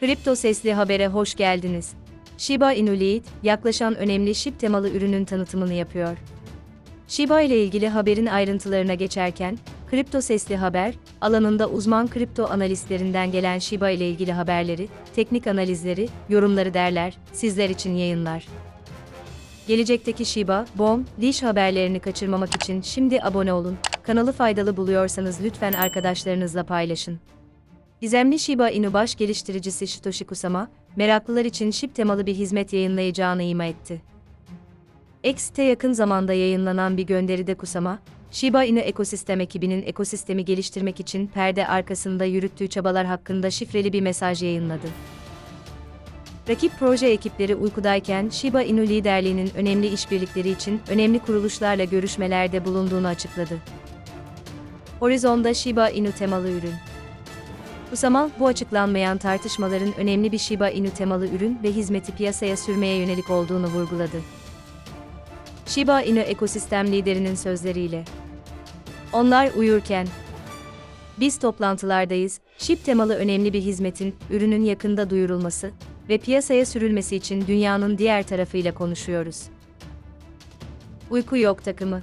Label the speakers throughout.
Speaker 1: Kripto Sesli Haber'e hoş geldiniz. Shiba Inu Lead, yaklaşan önemli SHIB temalı ürünün tanıtımını yapıyor. Shiba ile ilgili haberin ayrıntılarına geçerken, Kripto Sesli Haber, alanında uzman kripto analistlerinden gelen Shiba ile ilgili haberleri, teknik analizleri, yorumları derler, sizler için yayınlar. Gelecekteki Shiba, BOM, Leash haberlerini kaçırmamak için şimdi abone olun. Kanalı faydalı buluyorsanız lütfen arkadaşlarınızla paylaşın. Gizemli Shiba Inu baş geliştiricisi Satoshi Kusama, meraklılar için SHIB temalı bir hizmet yayınlayacağını ima etti. X'te yakın zamanda yayınlanan bir gönderide Kusama, Shiba Inu ekosistem ekibinin ekosistemi geliştirmek için perde arkasında yürüttüğü çabalar hakkında şifreli bir mesaj yayınladı. Rakip proje ekipleri uykudayken Shiba Inu liderliğinin önemli işbirlikleri için önemli kuruluşlarla görüşmelerde bulunduğunu açıkladı. Horizon'da Shiba Inu temalı ürün. Kusama, bu açıklanmayan tartışmaların önemli bir Shiba Inu temalı ürün ve hizmeti piyasaya sürmeye yönelik olduğunu vurguladı. Shiba Inu ekosistem liderinin sözleriyle. Onlar uyurken. Biz toplantılardayız, SHIB temalı önemli bir hizmetin, ürünün yakında duyurulması ve piyasaya sürülmesi için dünyanın diğer tarafıyla konuşuyoruz. Uyku yok takımı.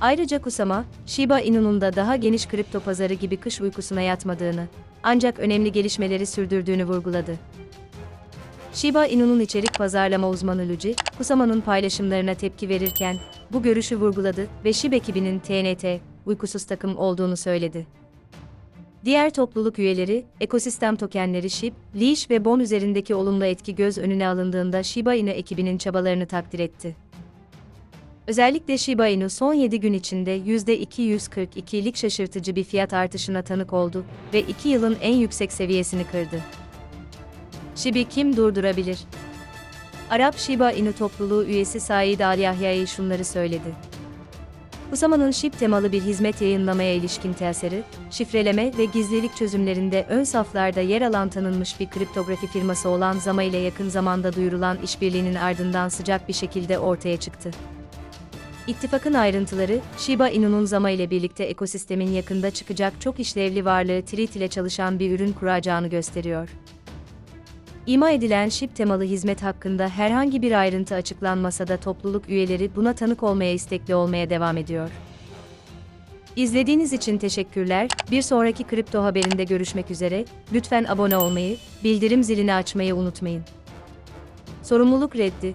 Speaker 1: Ayrıca Kusama, Shiba Inu'nun da daha geniş kripto pazarı gibi kış uykusuna yatmadığını, ancak önemli gelişmeleri sürdürdüğünü vurguladı. Shiba Inu'nun içerik pazarlama uzmanı Luigi, Kusama'nın paylaşımlarına tepki verirken, bu görüşü vurguladı ve SHIB ekibinin TNT, uykusuz takım olduğunu söyledi. Diğer topluluk üyeleri, ekosistem tokenleri SHIB, Leash ve BON üzerindeki olumlu etki göz önüne alındığında Shiba Inu ekibinin çabalarını takdir etti. Özellikle Shiba Inu son 7 gün içinde %242'lik şaşırtıcı bir fiyat artışına tanık oldu ve 2 yılın en yüksek seviyesini kırdı. Shibi kim durdurabilir? Arap Shiba Inu topluluğu üyesi Said Al Yahya'yı şunları söyledi. Kusama'nın SHIB temalı bir hizmet yayınlamaya ilişkin tesiri, şifreleme ve gizlilik çözümlerinde ön saflarda yer alan tanınmış bir kriptografi firması olan Zama ile yakın zamanda duyurulan işbirliğinin ardından sıcak bir şekilde ortaya çıktı. İttifakın ayrıntıları, Shiba Inu'nun Zama ile birlikte ekosistemin yakında çıkacak çok işlevli varlığı Treat ile çalışan bir ürün kuracağını gösteriyor. İma edilen SHIB temalı hizmet hakkında herhangi bir ayrıntı açıklanmasa da topluluk üyeleri buna tanık olmaya istekli olmaya devam ediyor. İzlediğiniz için teşekkürler. Bir sonraki kripto haberinde görüşmek üzere. Lütfen abone olmayı, bildirim zilini açmayı unutmayın. Sorumluluk reddi.